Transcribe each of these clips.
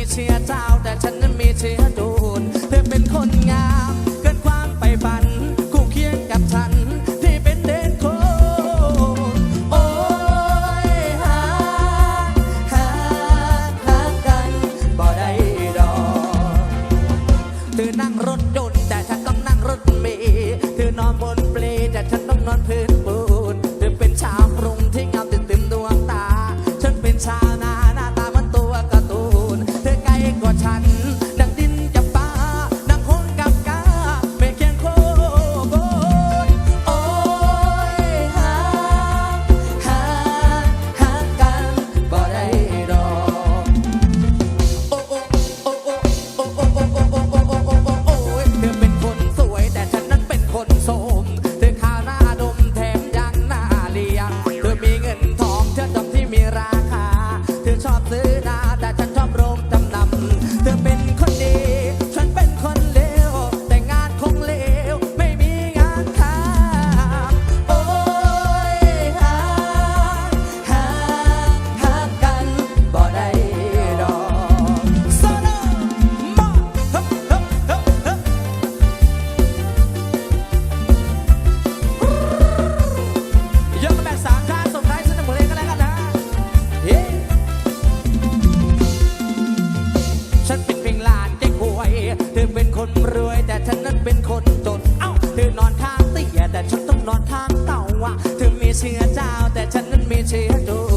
ีเชื้อเจ้าแต่ฉันนั้นมีเชื้อดูนเธอเป็นคนงาม นจนเอ้าเธอนอนทางเตียแต่ฉันต้องนอนทางเต่าอะเธอมีเชื้อเจ้าแต่ฉันนั้นมีเชื้อโจ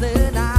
ซื้อได้